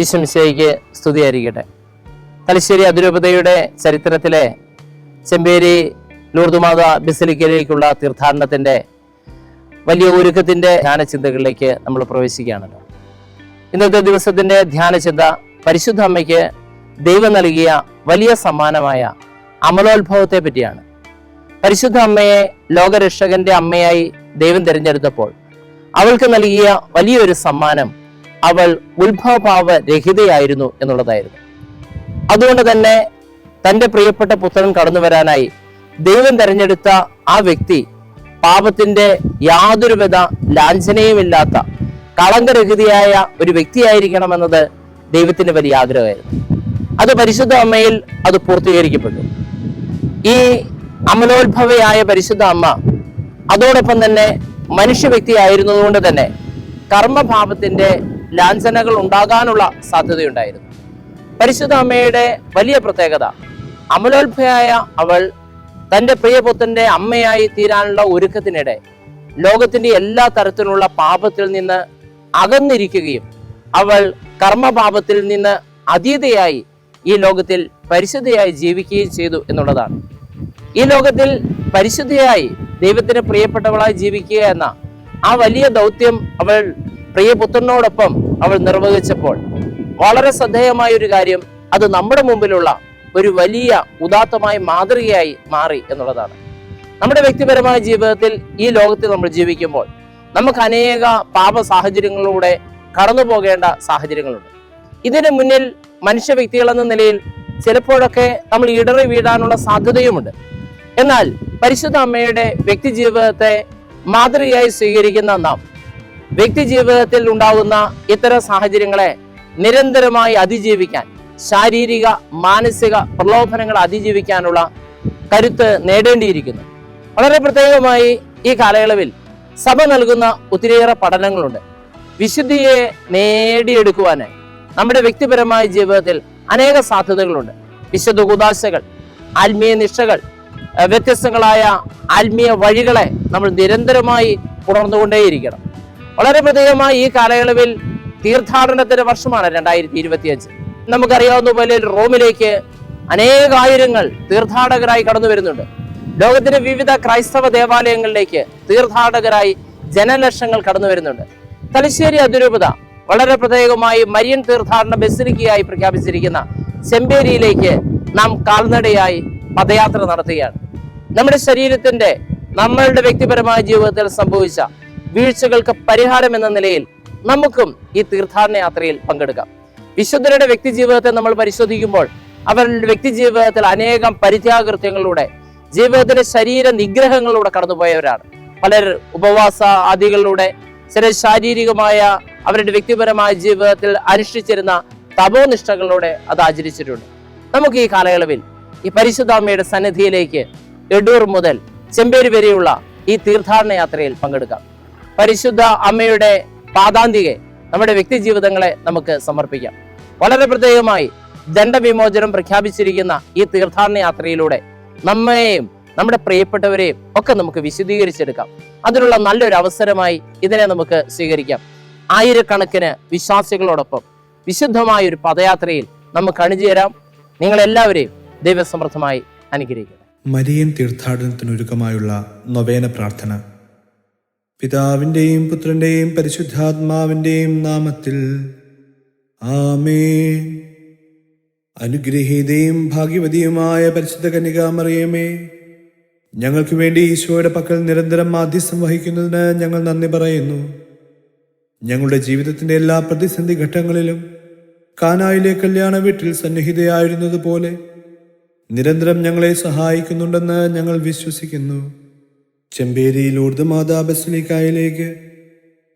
ഈശംശയ്ക്ക് സ്തുതിയായിരിക്കട്ടെ. തലശ്ശേരി അതിരൂപതയുടെ ചരിത്രത്തിലെ ചെമ്പേരി ലൂർദുമാത ബിസലിക്കയിലേക്കുള്ള തീർത്ഥാടനത്തിന്റെ വലിയ ഒരുക്കത്തിന്റെ ധ്യാനചിന്തകളിലേക്ക് നമ്മൾ പ്രവേശിക്കുകയാണല്ലോ. ഇന്നത്തെ ദിവസത്തിന്റെ ധ്യാനചിന്ത പരിശുദ്ധ അമ്മയ്ക്ക് ദൈവം നൽകിയ വലിയ സമ്മാനമായ അമലോത്ഭവത്തെ പറ്റിയാണ്. പരിശുദ്ധ അമ്മയെ ലോകരക്ഷകന്റെ അമ്മയായി ദൈവം തിരഞ്ഞെടുത്തപ്പോൾ അവൾക്ക് നൽകിയ വലിയൊരു സമ്മാനം അവൾ ഉത്ഭവഭാവ രഹിതയായിരുന്നു എന്നുള്ളതായിരുന്നു. അതുകൊണ്ട് തന്നെ തന്റെ പ്രിയപ്പെട്ട പുത്രൻ കടന്നു വരാനായി ദൈവം തെരഞ്ഞെടുത്ത ആ വ്യക്തി പാപത്തിന്റെ യാതൊരുവിധ ലാഞ്ചനയുമില്ലാത്ത കളങ്കരഹിതയായ ഒരു വ്യക്തിയായിരിക്കണം വ്യക്തിയായിരിക്കണമെന്നത് ദൈവത്തിന്റെ വലിയ ആഗ്രഹമായിരുന്നു. അത് പരിശുദ്ധ അമ്മയിൽ അത് പൂർത്തീകരിക്കപ്പെട്ടു. ഈ അമലോത്ഭവയായ പരിശുദ്ധ അമ്മ അതോടൊപ്പം തന്നെ മനുഷ്യ വ്യക്തിയായിരുന്നതുകൊണ്ട് തന്നെ കർമ്മഭാവത്തിന്റെ ലാഞ്ചനകൾ ഉണ്ടാകാനുള്ള സാധ്യതയുണ്ടായിരുന്നു. പരിശുദ്ധ അമ്മയുടെ വലിയ പ്രത്യേകത അമലോത്ഭയായ അവൾ തന്റെ പ്രിയപുത്രന്റെ അമ്മയായി തീരാനുള്ള ഒരുക്കത്തിനിടെ ലോകത്തിന്റെ എല്ലാ തരത്തിലുള്ള പാപത്തിൽ നിന്ന് അകന്നിരിക്കുകയും അവൾ കർമ്മപാപത്തിൽ നിന്ന് അതീതയായി ഈ ലോകത്തിൽ പരിശുദ്ധയായി ജീവിക്കുകയും ചെയ്തു എന്നുള്ളതാണ്. ഈ ലോകത്തിൽ പരിശുദ്ധയായി ദൈവത്തിന് പ്രിയപ്പെട്ടവളായി ജീവിക്കുക എന്ന ആ വലിയ ദൗത്യം അവൾ പ്രിയപുത്രനോടൊപ്പം അവൾ നിർവഹിച്ചപ്പോൾ വളരെ ശ്രദ്ധേയമായ ഒരു കാര്യം അത് നമ്മുടെ മുമ്പിലുള്ള ഒരു വലിയ ഉദാത്തമായ മാതൃകയായി മാറി എന്നുള്ളതാണ്. നമ്മുടെ വ്യക്തിപരമായ ജീവിതത്തിൽ ഈ ലോകത്തിൽ നമ്മൾ ജീവിക്കുമ്പോൾ നമുക്ക് അനേക പാപ സാഹചര്യങ്ങളിലൂടെ കടന്നു പോകേണ്ട സാഹചര്യങ്ങളുണ്ട്. ഇതിന് മുന്നിൽ മനുഷ്യ വ്യക്തികൾ എന്ന നിലയിൽ ചിലപ്പോഴൊക്കെ നമ്മൾ ഇടറി വീടാനുള്ള സാധ്യതയുമുണ്ട്. എന്നാൽ പരിശുദ്ധ അമ്മയുടെ വ്യക്തി ജീവിതത്തെ മാതൃകയായി സ്വീകരിക്കുന്ന നാം വ്യക്തി ജീവിതത്തിൽ ഉണ്ടാകുന്ന ഇത്തരം സാഹചര്യങ്ങളെ നിരന്തരമായി അതിജീവിക്കാൻ ശാരീരിക മാനസിക പ്രലോഭനങ്ങൾ അതിജീവിക്കാനുള്ള കരുത്ത് നേടേണ്ടിയിരിക്കുന്നു. വളരെ പ്രത്യേകമായി ഈ കാലയളവിൽ സഭ നൽകുന്ന ഒത്തിരിയേറെ പഠനങ്ങളുണ്ട്. വിശുദ്ധിയെ നേടിയെടുക്കുവാനായി നമ്മുടെ വ്യക്തിപരമായ ജീവിതത്തിൽ അനേക സാധ്യതകളുണ്ട്. വിശുദ്ധ കുദാശകൾ ആത്മീയ നിഷ്ഠകൾ വ്യത്യസ്തങ്ങളായ ആത്മീയ വഴികളെ നമ്മൾ നിരന്തരമായി പുണർന്നുകൊണ്ടേയിരിക്കണം വളരെ പ്രത്യേകമായി ഈ കാലയളവിൽ തീർത്ഥാടനത്തിന്റെ വർഷമാണ് രണ്ടായിരത്തി ഇരുപത്തിയഞ്ച് നമുക്കറിയാവുന്ന പോലെ റോമിലേക്ക് അനേകായിരങ്ങൾ തീർത്ഥാടകരായി കടന്നു വരുന്നുണ്ട്. ലോകത്തിന്റെ വിവിധ ക്രൈസ്തവ ദേവാലയങ്ങളിലേക്ക് തീർത്ഥാടകരായി ജനലക്ഷങ്ങൾ കടന്നു വരുന്നുണ്ട്. തലശ്ശേരി അതിരൂപത വളരെ പ്രത്യേകമായി മരിയൻ തീർത്ഥാടന ബസിലിക്കയായി പ്രഖ്യാപിച്ചിരിക്കുന്ന ചെമ്പേരിയിലേക്ക് നാം കാൽനടയായി പദയാത്ര നടത്തുകയാണ്. നമ്മുടെ ശരീരത്തിന്റെ നമ്മളുടെ വ്യക്തിപരമായ ജീവിതത്തിൽ സംഭവിച്ച വീഴ്ചകൾക്ക് പരിഹാരം എന്ന നിലയിൽ നമുക്കും ഈ തീർത്ഥാടന യാത്രയിൽ പങ്കെടുക്കാം. വിശുദ്ധരുടെ വ്യക്തി ജീവിതത്തെ നമ്മൾ പരിശോധിക്കുമ്പോൾ അവരുടെ വ്യക്തി ജീവിതത്തിൽ അനേകം പരിത്യാകൃത്യങ്ങളിലൂടെ ജീവിതത്തിന്റെ ശരീര നിഗ്രഹങ്ങളിലൂടെ കടന്നുപോയവരാണ്. പലർ ഉപവാസ ആദികളിലൂടെ ചില ശാരീരികമായ അവരുടെ വ്യക്തിപരമായ ജീവിതത്തിൽ അനുഷ്ഠിച്ചിരുന്ന തപോനിഷ്ഠകളിലൂടെ അത് ആചരിച്ചിട്ടുണ്ട്. നമുക്ക് ഈ കാലയളവിൽ ഈ പരിശുദ്ധാമ്മയുടെ സന്നിധിയിലേക്ക് എടൂർ മുതൽ ചെമ്പേരി വരെയുള്ള ഈ തീർത്ഥാടന യാത്രയിൽ പങ്കെടുക്കാം. പരിശുദ്ധ അമ്മയുടെ പാതാന്തികെ നമ്മുടെ വ്യക്തി ജീവിതങ്ങളെ നമുക്ക് സമർപ്പിക്കാം. വളരെ പ്രത്യേകമായി ദണ്ഡവിമോചനം പ്രഖ്യാപിച്ചിരിക്കുന്ന ഈ തീർത്ഥാടന യാത്രയിലൂടെ നമ്മയെയും നമ്മുടെ പ്രിയപ്പെട്ടവരെയും ഒക്കെ നമുക്ക് വിശദീകരിച്ചെടുക്കാം. അതിനുള്ള നല്ലൊരു അവസരമായി ഇതിനെ നമുക്ക് സ്വീകരിക്കാം. ആയിരക്കണക്കിന് വിശ്വാസികളോടൊപ്പം വിശുദ്ധമായ ഒരു പദയാത്രയിൽ നമുക്ക് അണിചേരാം. നിങ്ങളെല്ലാവരെയും ദൈവസമൃദ്ധമായി അനുഗ്രഹിക്കട്ടെ. മരിയൻ തീർത്ഥാടനത്തിനൊരുക്കമായുള്ള നൊവേന പ്രാർത്ഥന പിതാവിന്റെയും പുത്രന്റെയും പരിശുദ്ധാത്മാവിന്റെയും നാമത്തിൽ. ആമേ അനുഗ്രഹീതയും ഭാഗ്യവതിയുമായ പരിശുദ്ധ കന്യകാമറിയമേ ഞങ്ങൾക്ക് വേണ്ടി ഈശോയുടെ പക്കൽ നിരന്തരം മാധ്യസ്ഥം വഹിക്കുന്നതിന് ഞങ്ങൾ നന്ദി പറയുന്നു. ഞങ്ങളുടെ ജീവിതത്തിന്റെ എല്ലാ പ്രതിസന്ധി ഘട്ടങ്ങളിലും കാനായിലെ കല്യാണ വീട്ടിൽ സന്നിഹിതയായിരുന്നതുപോലെ നിരന്തരം ഞങ്ങളെ സഹായിക്കുന്നുണ്ടെന്ന് ഞങ്ങൾ വിശ്വസിക്കുന്നു. ചെമ്പേരി ലൂർദ് മാതാ ബസലിക്കായിലേക്ക്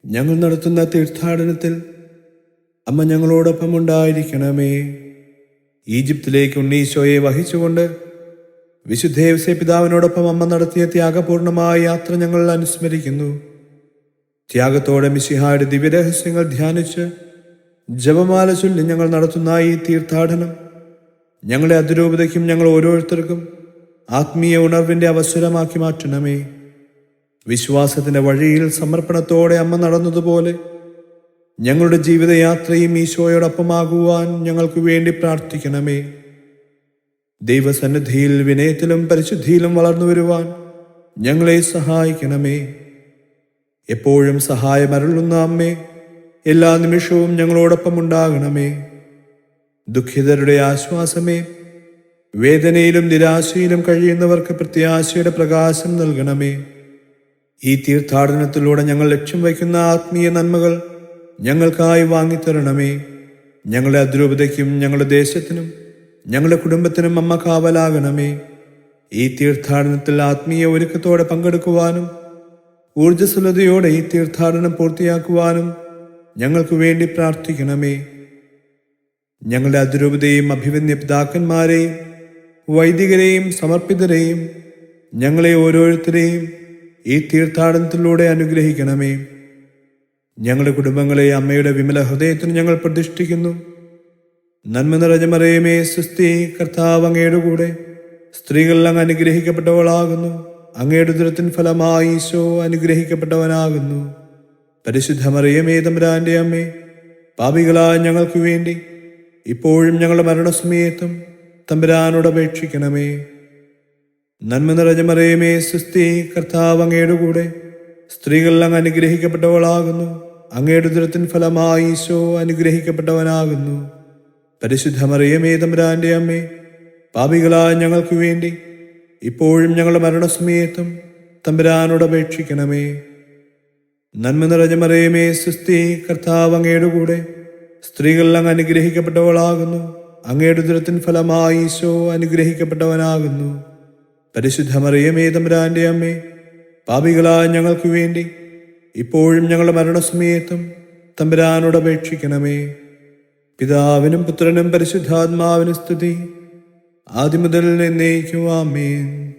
ഞങ്ങൾ നടത്തുന്ന തീർത്ഥാടനത്തിൽ അമ്മ ഞങ്ങളോടൊപ്പം ഉണ്ടായിരിക്കണമേ ഈജിപ്തിലേക്ക് ഉണ്ണീശോയെ വഹിച്ചുകൊണ്ട് വിശുദ്ധേവസെ പിതാവിനോടൊപ്പം അമ്മ നടത്തിയ ത്യാഗപൂർണമായ യാത്ര ഞങ്ങൾ അനുസ്മരിക്കുന്നു. ത്യാഗത്തോടെ മിശിഹായുടെ ദിവ്യരഹസ്യങ്ങൾ ധ്യാനിച്ച് ജപമാല ചൊല്ലി ഞങ്ങൾ നടത്തുന്ന ഈ തീർത്ഥാടനം ഞങ്ങളുടെ അതിരൂപതയ്ക്കും ഞങ്ങൾ ഓരോരുത്തർക്കും ആത്മീയ ഉണർവിന്റെ അവസരമാക്കി മാറ്റണമേ. വിശ്വാസത്തിന്റെ വഴിയിൽ സമർപ്പണത്തോടെ അമ്മ നടന്നതുപോലെ ഞങ്ങളുടെ ജീവിതയാത്രയും ഈശോയോടൊപ്പമാകുവാൻ ഞങ്ങൾക്ക് വേണ്ടി പ്രാർത്ഥിക്കണമേ. ദൈവസന്നിധിയിൽ വിനയത്തിലും പരിശുദ്ധിയിലും വളർന്നു വരുവാൻ ഞങ്ങളെ സഹായിക്കണമേ. എപ്പോഴും സഹായമരുളുന്ന അമ്മേ എല്ലാ നിമിഷവും ഞങ്ങളോടൊപ്പം ഉണ്ടാകണമേ. ദുഃഖിതരുടെ ആശ്വാസമേ വേദനയിലും നിരാശയിലും കഴിയുന്നവർക്ക് പ്രത്യാശയുടെ പ്രകാശം നൽകണമേ. ഈ തീർത്ഥാടനത്തിലൂടെ ഞങ്ങൾ ലക്ഷ്യം വയ്ക്കുന്ന ആത്മീയ നന്മകൾ ഞങ്ങൾക്കായി വാങ്ങിത്തരണമേ. ഞങ്ങളുടെ അദ്രൂപതയ്ക്കും ഞങ്ങളുടെ ദേശത്തിനും ഞങ്ങളുടെ കുടുംബത്തിനും അമ്മ കാവലാകണമേ. ഈ തീർത്ഥാടനത്തിൽ ആത്മീയ ഒരുക്കത്തോടെ പങ്കെടുക്കുവാനും ഊർജസ്വലതയോടെ ഈ തീർത്ഥാടനം പൂർത്തിയാക്കുവാനും ഞങ്ങൾക്ക് വേണ്ടി പ്രാർത്ഥിക്കണമേ. ഞങ്ങളുടെ അതിരൂപതയും അഭിവന്യ പിതാക്കന്മാരെയും വൈദികരെയും സമർപ്പിതരെയും ഞങ്ങളെ ഓരോരുത്തരെയും ഈ തീർത്ഥാടനത്തിലൂടെ അനുഗ്രഹിക്കണമേ. ഞങ്ങളുടെ കുടുംബങ്ങളെ അമ്മയുടെ വിമല ഹൃദയത്തിന് ഞങ്ങൾ പ്രതിഷ്ഠിക്കുന്നു. നന്മ നിറഞ്ഞ മറിയമേ സുസ്ഥി കർത്താവ് അങ്ങയുടെ കൂടെ. സ്ത്രീകൾ അങ്ങ് അനുഗ്രഹിക്കപ്പെട്ടവളാകുന്നു. അങ്ങയുടെ ദുരത്തിൻ ഫലമായി ഈശോ അനുഗ്രഹിക്കപ്പെട്ടവനാകുന്നു. പരിശുദ്ധ മറിയമേ തമ്പുരാന്റെ അമ്മേ പാപികളായ ഞങ്ങൾക്ക് വേണ്ടി ഇപ്പോഴും ഞങ്ങളുടെ മരണസമയത്തും തമ്പുരാനോട് അപേക്ഷിക്കണമേ. നന്മ നിറഞ്ഞ മറിയമേ സുസ്ഥി കർത്താവ് അങ്ങയുടെ കൂടെ. സ്ത്രീകൾ അങ്ങ് അനുഗ്രഹിക്കപ്പെട്ടവളാകുന്നു. അങ്ങയുടെ ദുരത്തിൻ ഫലമായി ഈശോ അനുഗ്രഹിക്കപ്പെട്ടവനാകുന്നു. പരിശുദ്ധ മറിയമേ തമ്പുരാന്റെ അമ്മേ പാപികളായ ഞങ്ങൾക്ക് വേണ്ടി ഇപ്പോഴും ഞങ്ങളുടെ മരണസമയത്തും തമ്പുരാനോട് അപേക്ഷിക്കണമേ. നന്മ നിറഞ്ഞ മറിയമേ സുസ്ഥി കർത്താവ് അങ്ങയുടെ കൂടെ. സ്ത്രീകൾ അങ്ങ് അനുഗ്രഹിക്കപ്പെട്ടവളാകുന്നു. അങ്ങയുടെ ദുരത്തിൻ ഫലമായി ഈശോ അനുഗ്രഹിക്കപ്പെട്ടവനാകുന്നു. പരിശുദ്ധ മറിയമേ തമ്പുരാന്റെ അമ്മേ പാപികളായ ഞങ്ങൾക്ക് വേണ്ടി ഇപ്പോഴും ഞങ്ങളുടെ മരണസമയത്തും തമ്പുരാനോട് അപേക്ഷിക്കണമേ. പിതാവിനും പുത്രനും പരിശുദ്ധാത്മാവിനും സ്തുതി. ആദ്യം മുതൽ എന്നേക്കും ആമേൻ.